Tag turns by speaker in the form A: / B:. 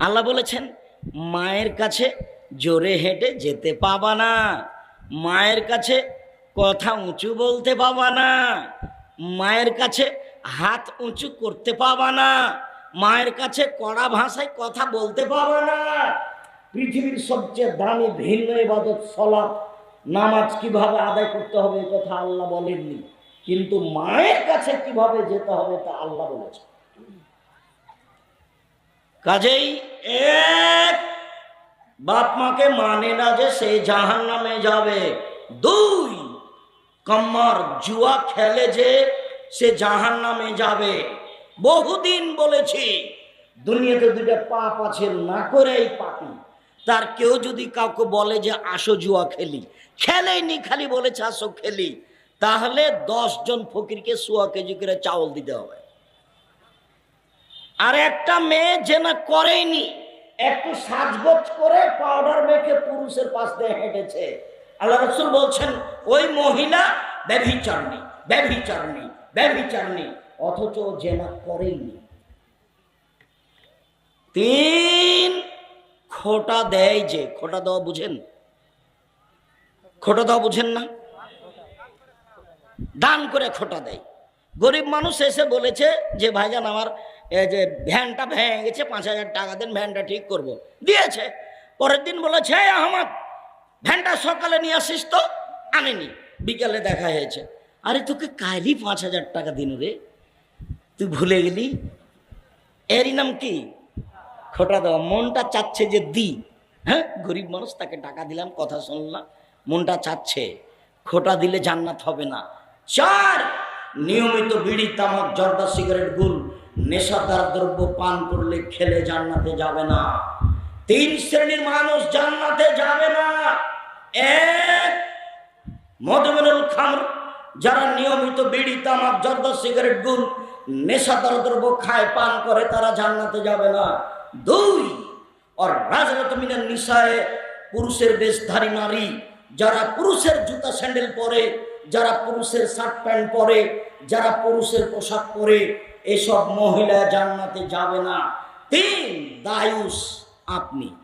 A: আল্লাহ বলেছেন, মায়ের কাছে জোরে হেঁটে যেতে পাবা না। মায়ের কাছে কথা উঁচু বলতে পাবা না। মায়ের কাছে হাত উঁচু করতে পাবা না। মায়ের কাছে কড়া ভাষায় কথা বলতে পাবা না। পৃথিবীর সবচেয়ে দামি ভিন্ন ইবাদত সলাপ নামাজ কীভাবে আদায় করতে হবে এ কথা আল্লাহ বলেননি। কিন্তু মায়ের কাছে কীভাবে যেতে হবে তা আল্লাহ বলেছে কাজেই এক বাপ মাকে মানে না যে সে জাহান নামে যাবে। দুই, কম্মার জুয়া খেলে যে সে জাহান নামে যাবে। বহুদিন বলেছি, দুনিয়াতে দুইটা পাপ আছে, না করেই পাপি তার কেউ যদি কাউকে বলে যে, আসো জুয়া খেলি। খেলেইনি, খালি বলেছে, আসো খেলি। তাহলে দশ জন ফকিরকে সোয়া কেজি করে চাউল দিতে হবে। আর একটা মেয়ে যে না করেনি একটু সাজগোজ করে পাউডার মেখে পুরুষের পাশ দিয়ে হেঁটেছে। আল্লাহ রসুল বলছেন, ওই মহিলা ব্যভিচারণী ব্যভিচারণী ব্যভিচারণী, অথচ ও যে না করেনি তিন খোটা দেয় যে, খোটা দেওয়া বুঝেন? খোটা দেওয়া বুঝেন না? দান করে খোটা দেয়। গরিব মানুষ এসে বলেছে যে, ভাইজান, আমার যে ভ্যানটা ভেঙে গেছে পাঁচ হাজার টাকা দেন, ভ্যানটা ঠিক করব। দিয়েছে। পরের দিন বলেছে, "এই আহমদ, ভ্যানটা সকালে নিয়ে আসিস তো? আনেনি বিকালে দেখা হয়েছে। আরে, তোকে কালই পাঁচ হাজার টাকা দিন রে। তুই ভুলে গেলি? এরই নাম কি? খোটা দেওয়া। মনটা চাচ্ছে যে দি। হ্যাঁ গরিব মানুষ, তাকে টাকা দিলাম, কথা শুনলাম, মনটা চাচ্ছে। খোটা দিলে জান্নাত হবে না। চার! নিয়মিত বিড়ি, তামাক, জর্দা, সিগারেট গুল নেশাদার দ্রব্য পান করলে খেলে জান্নাতে যাবে না। তিন শ্রেণির মানুষ জান্নাতে যাবে না। এক মধুমেনুল খামর, যারা নিয়মিত বিড়ি, তামাক, জর্দা, সিগারেট গুল নেশাদার দ্রব্য খায়, পান করে, তারা জান্নাতে যাবে না। দুই আর রাজরত মিনার নিশায় পুরুষের বেশধারী নারী, যারা পুরুষের জুতা স্যান্ডেল পরে যারা পুরুষের শার্ট প্যান্ট পরে, যারা পুরুষের পোশাক পরে, এসব মহিলা জান্নাতে যাবে না। তিন দায়ুস আপনি।